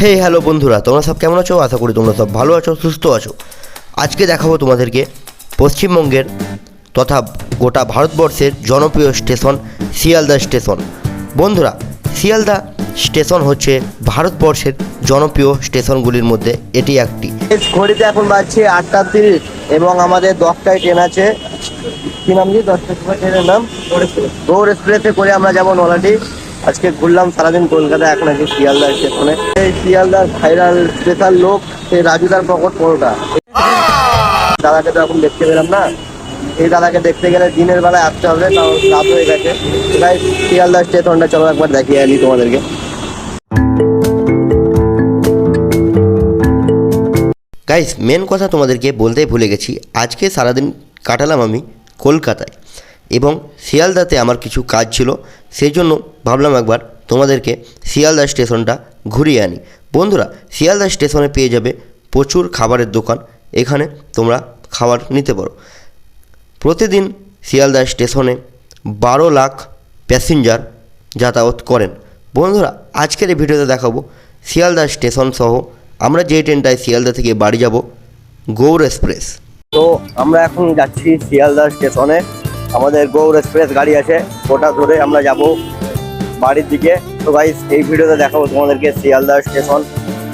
হে hello বন্ধুরা তোমরা সব কেমন আছো? আশা করি তোমরা সব ভালো আছো সুস্থ আছো। আজকে দেখাবো তোমাদেরকে পশ্চিমবঙ্গের তথা গোটা ভারতবর্ষের জনপ্রিয় স্টেশন শিয়ালদা স্টেশন। বন্ধুরা শিয়ালদা স্টেশন হচ্ছে ভারতবর্ষের জনপ্রিয় স্টেশনগুলির মধ্যে এটি একটি। ঘড়িতে এখন বাজছে আটটা তিরিশ এবং আমাদের দশটায় ট্রেন আছে। কি নাম দিয়ে দশটার ট্রেনের নাম? গৌর এক্সপ্রেসে করে আমরা যাব নলাটি আজকে ঘুরলাম সারাদিন কলকাতা এখন আছি শিয়ালদা স্টেশনে এই শিয়ালদার ভাইরাল স্পেশাল লোক সেই রাজুদার পকট পরোটা। দাদাকে তো এখন দেখতে পেলাম না। এই দাদাকে দেখতে গেলে দিনের বেলায় আসতে হবে, তাও রাত হয়ে গেছে। তাই শিয়ালদা স্টেশনটা চলো একবার দেখিয়ে আনি তোমাদেরকে। গাইস মেন কথা তোমাদেরকে বলতেই ভুলে গেছি, আজকে সারাদিন কাটালাম আমি কলকাতায়। এবং শিয়ালদাতে আমার কিছু কাজ ছিল সেই জন্য ভাবলাম একবার তোমাদেরকে শিয়ালদা স্টেশনটা ঘুরিয়ে আনি। বন্ধুরা, শিয়ালদা স্টেশনে পেয়ে যাবে প্রচুর খাবারের দোকান। এখানে তোমরা খাবার নিতে পারো। প্রতিদিন শিয়ালদা স্টেশনে বারো লাখ প্যাসেঞ্জার যাতায়াত করেন। বন্ধুরা, আজকের এই ভিডিওতে দেখাবো শিয়ালদা স্টেশন সহ আমরা যে ট্রেনটায় শিয়ালদা থেকে বাড়ি যাব গৌর এক্সপ্রেস। তো আমরা এখন যাচ্ছি শিয়ালদা স্টেশনে। আমাদের গৌর এক্সপ্রেস গাড়ি আছে, ওটা ধরে আমরা যাব বাড়ির দিকে। তো গাইস এই ভিডিওতে দেখাবো তোমাদেরকে শিয়ালদা স্টেশন।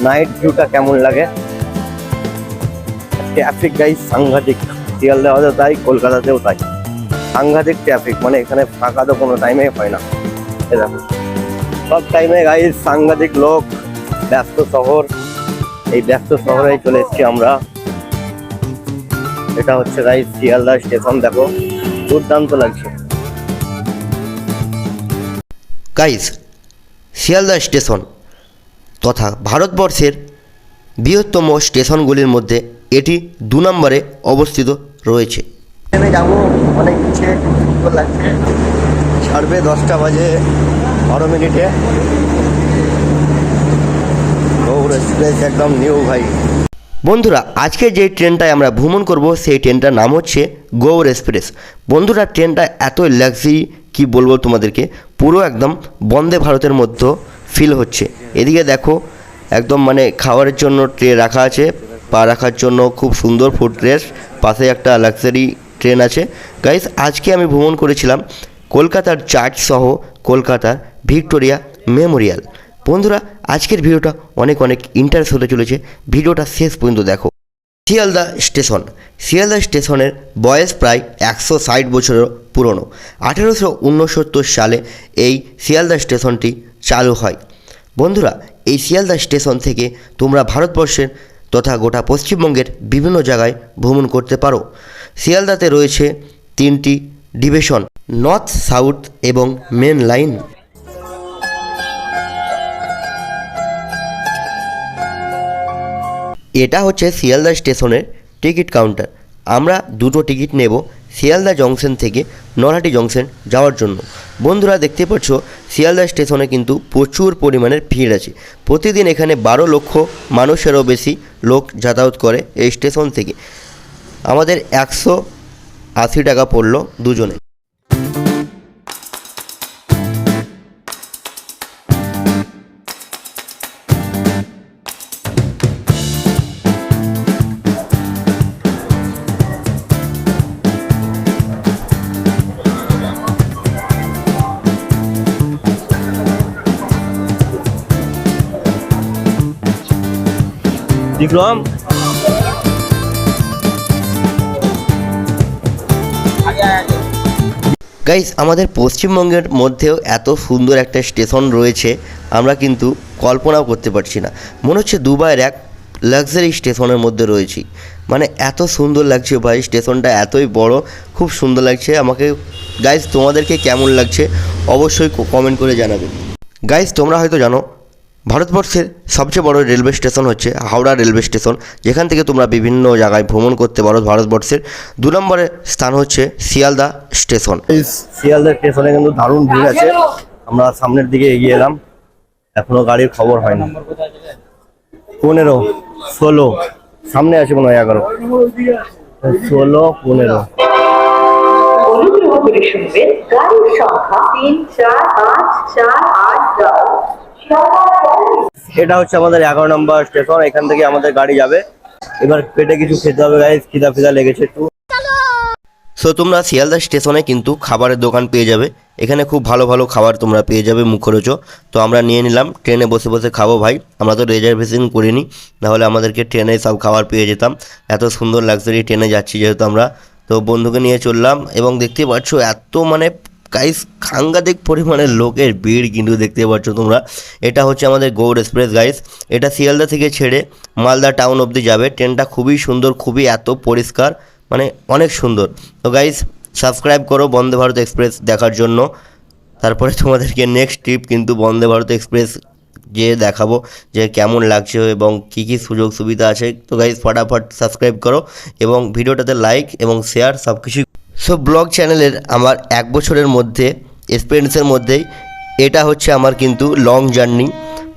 নাইট ভিউটা কেমন লাগে? ট্রাফিক গাইস সাংঘাতিক। শিয়ালদা হয়তো তাই, কলকাতাতেও তাই। সাংঘাতিক ট্রাফিক মানে এখানে ফাঁকা তো কোনো টাইমে হয় না। সব টাইমে গাইস সাংঘাতিক লোক, ব্যস্ত শহর। এই ব্যস্ত শহরে চলে এসেছি আমরা। এটা হচ্ছে গাইস শিয়ালদা স্টেশন, দেখো। দুর্দান্ত লাগছে। গাইস শিয়ালদা স্টেশন তথা ভারতবর্ষের বৃহত্তম স্টেশনগুলির মধ্যে এটি দু নম্বরে অবস্থিত রয়েছে। ট্রেনে যাব অনেক ইচ্ছে সুন্দর লাগছে। ছাড়বে দশটা বাজে বারো মিনিটে। গৌর এক্সপ্রেস একদম নিউ ভাই। বন্ধুরা আজকে যে ট্রেনটায় আমরা ভ্রমণ করব সেই ট্রেনটার নাম হচ্ছে গৌর এক্সপ্রেস। বন্ধুরা, ট্রেনটা এতই লাক্সারি কি বলব তোমাদেরকে, পুরো একদম বন্দে ভারতের মধ্যে ফিল হচ্ছে। এদিকে দেখো, একদম মানে খাওয়ারের জন্য ট্রে রাখা আছে, পা রাখার জন্য খুব সুন্দর ফুড ড্রেস পাশে একটা লাক্সারি ট্রেন আছে। গাইস আজকে আমি ভ্রমণ করেছিলাম কলকাতার চার্চ সহ কলকাতার ভিক্টোরিয়া মেমোরিয়াল। বন্ধুরা, আজকের ভিডিওটা অনেক অনেক ইন্টারেস্ট হতে চলেছে। ভিডিওটা শেষ পর্যন্ত দেখো। শিয়ালদা স্টেশন। শিয়ালদা স্টেশনের বয়স প্রায় একশো ষাট বছরের পুরনো। আঠেরোশো উনসত্তর সালে এই শিয়ালদা স্টেশনটি চালু হয়। বন্ধুরা, এই শিয়ালদা স্টেশন থেকে তোমরা ভারতবর্ষের তথা গোটা পশ্চিমবঙ্গের বিভিন্ন জায়গায় ভ্রমণ করতে পারো। শিয়ালদাতে রয়েছে তিনটি ডিভিশন, নর্থ, সাউথ এবং মেন লাইন। এটা হচ্ছে শিয়ালদা স্টেশনের টিকিট কাউন্টার। আমরা দুটো টিকিট নেব শিয়ালদা জংশন থেকে নরহাটি জংশন যাওয়ার জন্য। বন্ধুরা দেখতে পাচ্ছ, শিয়ালদা স্টেশনে কিন্তু প্রচুর পরিমাণের ভিড় আছে। প্রতিদিন এখানে বারো লক্ষ মানুষেরও বেশি লোক যাতায়াত করে এই স্টেশন থেকে। আমাদের একশো আশি টাকা পড়ল দুজনে। বিক্রম। গাইস আমাদের পশ্চিমবঙ্গের মধ্যেও এত সুন্দর একটা স্টেশন রয়েছে, আমরা কিন্তু কল্পনাও করতে পারছি না। মনে হচ্ছে দুবাইয়ের এক লাক্সারি স্টেশনের মধ্যে রয়েছি। মানে এত সুন্দর লাগছে ভাই, স্টেশনটা এতই বড়, খুব সুন্দর লাগছে। আমাকে গাইস তোমাদেরকে কেমন লাগছে অবশ্যই কমেন্ট করে জানাবে। গাইস তোমরা হয়তো জানো ভারতবর্ষের সবচেয়ে বড় রেলওয়ে স্টেশন হচ্ছে হাওড়া রেলওয়ে স্টেশন। যেখান থেকে তোমরা বিভিন্ন জায়গায় ভ্রমণ করতে পারো ভারতবর্ষের। দু নম্বরে স্থান হচ্ছে শিয়ালদা স্টেশন। এই শিয়ালদা স্টেশনে কিন্তু দারুণ ভিড় আছে। আমরা সামনের দিকে এগিয়ে এলাম। এখনও গাড়ির খবর হয়নি। পনেরো ষোলো সামনে আছে মনে হয় এগারো। ষোলো পনেরো। অনুগ্রহ করে শুনবেন গাড়ির সংখ্যা তিন চার পাঁচ চার আট দশ। এটা হচ্ছে আমাদের এগারো নম্বর স্টেশন, এখান থেকে আমাদের গাড়ি যাবে। এবার পেটে কিছু খেতে হবে গাইস খিদা ফিদা লেগেছে একটু। সো তোমরা শিয়ালদা স্টেশনে কিন্তু খাবারের দোকান পেয়ে যাবে। এখানে খুব ভালো ভালো খাবার তোমরা পেয়ে যাবে মুখরোচো তো আমরা নিয়ে নিলাম, ট্রেনে বসে বসে খাব ভাই। আমরা তো রিজার্ভেশন করিনি, নাহলে আমাদেরকে ট্রেনে সব খাবার পেয়ে যেতাম। এত সুন্দর লাক্সারি ট্রেনে যাচ্ছি যেহেতু আমরা। তো বন্ধুকে নিয়ে চললাম, এবং দেখতে পাচ্ছ এত মানে গাইস সাংঘাতিক পরিমাণের লোকের ভিড় কিন্তু দেখতে পাচ্ছ তোমরা। এটা হচ্ছে আমাদের গৌড় এক্সপ্রেস গাইস এটা শিয়ালদা থেকে ছেড়ে মালদা টাউন অবধি যাবে। ট্রেনটা খুবই সুন্দর, খুবই এত পরিষ্কার মানে অনেক সুন্দর। তো গাইস সাবস্ক্রাইব করো বন্দে ভারত এক্সপ্রেস দেখার জন্য। তারপরে তোমাদেরকে নেক্সট ট্রিপ কিন্তু বন্দে ভারত এক্সপ্রেস যে দেখাবো যে কেমন লাগছে এবং কী কী সুযোগ সুবিধা আছে। তো গাইজ ফটাফট সাবস্ক্রাইব করো এবং ভিডিওটাতে লাইক এবং শেয়ার সব কিছু সো ব্লগ চ্যানেলের আমার এক বছরের মধ্যে এক্সপিরিয়েন্সের মধ্যেই এটা হচ্ছে আমার কিন্তু লং জার্নি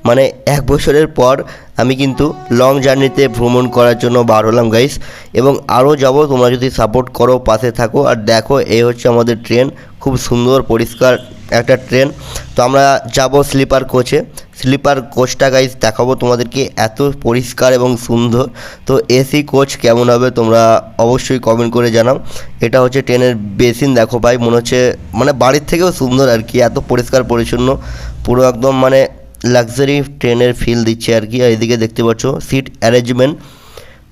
মানে এক বছরের পর আমি কিন্তু লং জার্নিতে ভ্রমণ করার জন্য বার হলাম গাইস এবং আরও যাব, তোমরা যদি সাপোর্ট করো, পাশে থাকো। আর দেখো, এই হচ্ছে আমাদের ট্রেন খুব সুন্দর, পরিষ্কার একটা ট্রেন তো আমরা যাব স্লিপার কোচে স্লিপার কোচটা গাইস দেখাবো তোমাদেরকে এত পরিষ্কার এবং সুন্দর। তো এসি কোচ কেমন হবে তোমরা অবশ্যই কমেন্ট করে জানাও। এটা হচ্ছে ট্রেনের বেসিন দেখো ভাই, মনে হচ্ছে মানে বাড়ির থেকেও সুন্দর আর কি, এত পরিষ্কার পরিচ্ছন্ন। পুরো একদম মানে লাক্সারি ট্রেনের ফিল দিচ্ছে আর কি। এদিকে দেখতে পাচ্ছ সিট অ্যারেঞ্জমেন্ট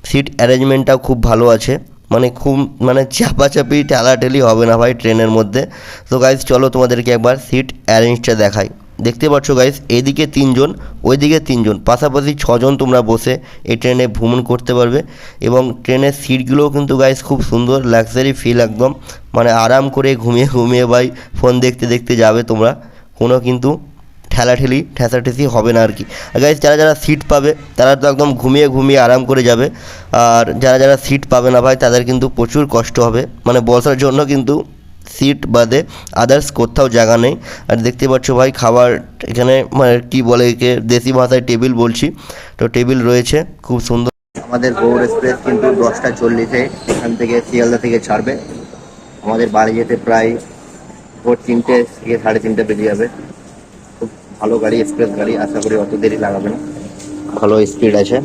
সিট অ্যারেঞ্জমেন্টটাও খুব ভালো আছে। মানে খুব মানে চাপাচাপি, ঠেলাঠেলি হবে না ভাই ট্রেনের মধ্যে। তো গাইজ চলো তোমাদেরকে একবার সিট অ্যারেঞ্জটা দেখাই। দেখতে পাচ্ছ গাইজ এদিকে তিনজন, ওইদিকে তিনজন, পাশাপাশি ছজন তোমরা বসে এই ট্রেনে ভ্রমণ করতে পারবে। এবং ট্রেনের সিটগুলোও কিন্তু গাইজ খুব সুন্দর লাক্সারি ফিল একদম। মানে আরাম করে ঘুমিয়ে ঘুমিয়ে ভাই ফোন দেখতে দেখতে যাবে তোমরা। কোনো কিন্তু ঠেলাঠেলি, ঠেসাঠেসি হবে না আর কি। গাইজ যারা যারা সিট পাবে, তারা তো একদম ঘুমিয়ে ঘুমিয়ে আরাম করে যাবে। আর যারা যারা সিট পাবে না ভাই, তাদের কিন্তু প্রচুর কষ্ট হবে। মানে বসার জন্য কিন্তু সিট বাদে আদার্স কোথাও জায়গা নেই। আর দেখতে পাচ্ছ ভাই, খাবার এখানে মানে কী বলে একে, দেশি ভাষায় টেবিল বলছি। তো টেবিল রয়েছে, খুব সুন্দর। আমাদের গৌড় এক্সপ্রেস কিন্তু দশটা চল্লিশে এখান থেকে শিয়ালদা থেকে ছাড়বে। আমাদের বাড়ি যেতে প্রায় ভোর তিনটে সাড়ে তিনটে বেজে যাবে। ভালো গাড়ি এক্সপ্রেস গাড়ি আশা করি অত দেরি লাগাবে না। ভালো স্পিড আছে।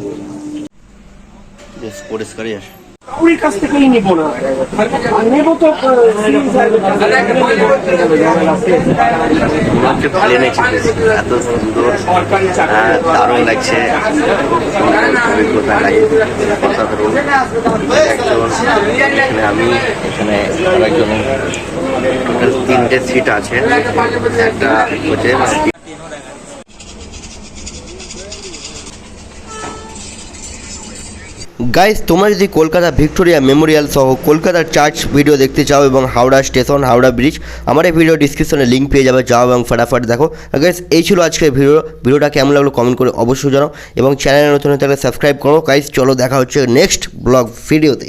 বেশ পরিষ্কারই আছে কাউরির কাছ থেকেই নিব না। আর নেব তো প্লেনে এত সুন্দর দারুণ লাগছে। একজন এখানে আমি এখানে আরেকজন টোটাল তিনটে সিট আছে। একটা হচ্ছে গাইস তোমরা যদি কলকাতা ভিক্টোরিয়া মেমোরিয়াল সহ কলকাতার চার্চ ভিডিও দেখতে চাও এবং হাওড়া স্টেশন হাওড়া ব্রিজ আমার এই ভিডিও ডিসক্রিপশনে লিঙ্ক পেয়ে যাবে, যাও এবং ফটাফট দেখো। গাইস এই ছিল আজকের ভিডিও ভিডিওটা কেমন লাগল কমেন্ট করে অবশ্যই জানাও এবং চ্যানেলে নতুন থাকলে সাবস্ক্রাইব করো। গাইস চলো দেখা হচ্ছে নেক্সট ব্লগ ভিডিওতে